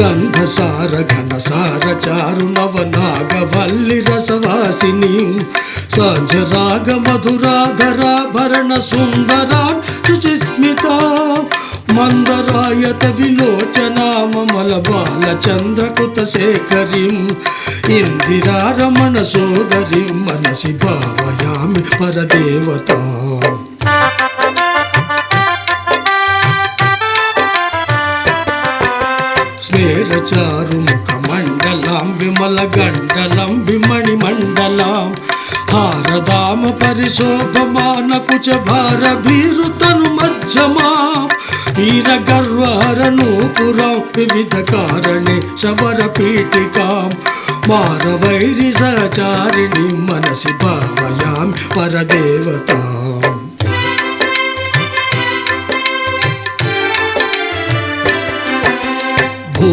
గంధసార ఘనసార చారు నవ నాగవల్లి రసవాసిని. సాంజరాగ మధురాధరాభరణ సుందరా సుచిస్మిత మందరాయత విలోచనామల బాల చంద్రకుత శేఖరిం ఇందిరారమణ సోదరిం మనసి భావయామి పరదేవతా. స్నేరచారు ముఖ మండలాం విమల గండలం విమణి మండలం. హారదామ పరిశోభమాన కుచ భార భీరుతను మధ్యమాం. వీర గర్వహర నూపురాం వివిధ కారణే శవర పీఠికాం. మారవైరి సచారిణి మనసి భావయాం పరదేవతా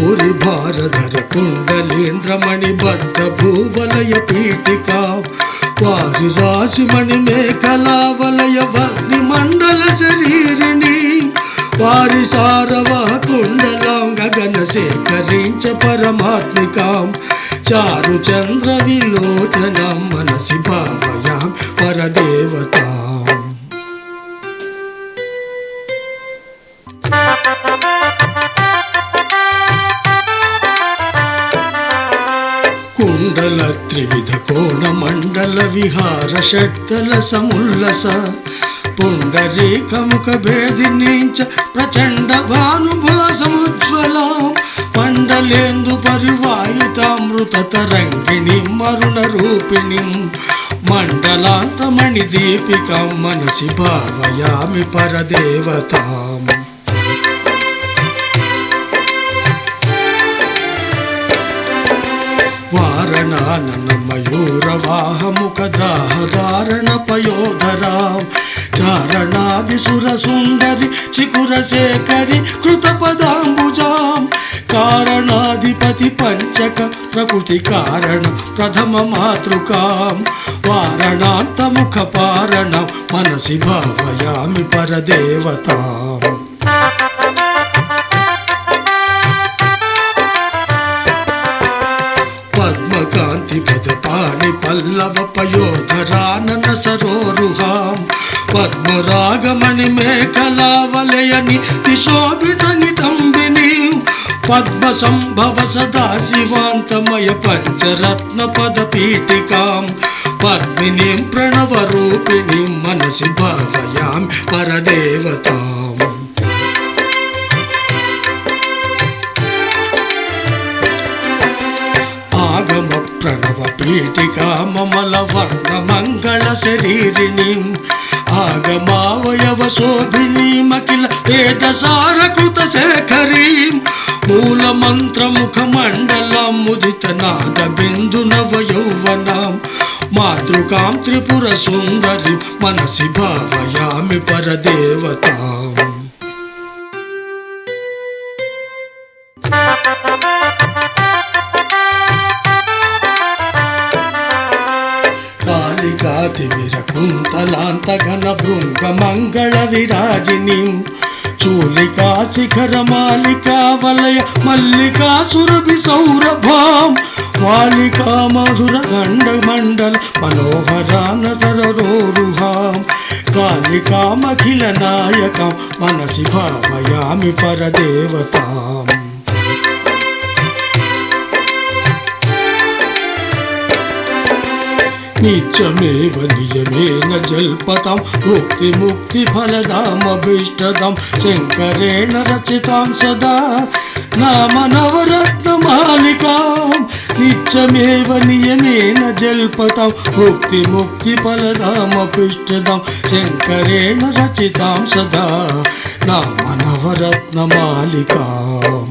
భూరి భారధర కుండలేంద్రమణి బద్ద భూవలయ పీఠికా. వారి రాశిమణి మేకలావలయ వర్ణి మండల శరీరిణి. వారి సారవ కుండలాం గగన సేకరించ పరమాత్మికాం. చారు చంద్ర విలోచనం మనసి భావయాం పరదే మండల త్రివిధ కోణ మండల విహార షట్దల సముల్లస పుండరీకముఖ భేదినీంచ ప్రచండ భానుభాసముజ్వలాం మండలేందు పరివాయితామృత తరంగిణి మరుణ రూపిణి మండలాంతమణి దీపికాం మనసి భావయామి పరదేవతాం. వారణానన మయూర వాహముఖ పయోధరాం చారణాది సుర సుందరి చికుర శేఖరి కృత పదాంబుజాం కారణాధిపతి పంచక ప్రకృతి కారణ ప్రథమ మాతృకాం. వారణాంతముఖ పారణం మనసి భావయామి పరదేవతాం. పద్మకాంతి పదపాణి పల్లవ పయోధరానన సరోరుహాం పద్మరాగమణి మేఖలావలయని విశోభిత నితంబిని పద్మ సంభవ సదాశివాంతమయ పంచరత్న పద పీఠికాం. పద్మినీం ప్రణవ రూపిణీం మనసి భావయాం పరదేవతాం. ప్రణవ పీఠికా మమల వర్ణ మంగళ శరీరిణి ఆగమావయవ శోభినీమఖిల వేద సారకృత శేఖరీం మూల మంత్ర ముఖ మండలం ముదిత నాద బిందు నవ యౌవనాం మాతృకాం త్రిపుర సుందరి మనసి భావయామి పరదేవతాం. కాళికాతి భృంగ మంగళ విరాజిని చూలికా శిఖర మాలికా వలయ మల్లికా సురభి సౌరభాం. వాలికా మధుర గండ మండల మనోహరాన సరరోరుహాం కాళికామఖిల నాయకం మనసి భావయామి పరదేవతాం. నిత్యమేవ నియమేన జల్పతాం ముక్తి ముక్తి ఫలదామభీష్టదం శంకరేణ రచితాం సదా నామ నవరత్న మాలికాం. నిత్యమేవ నియమేన జల్పతాం ముక్తి ముక్తి ఫలదామభీష్టదం శంకరేణ రచితాం సదా నామ నవరత్న మాలికాం.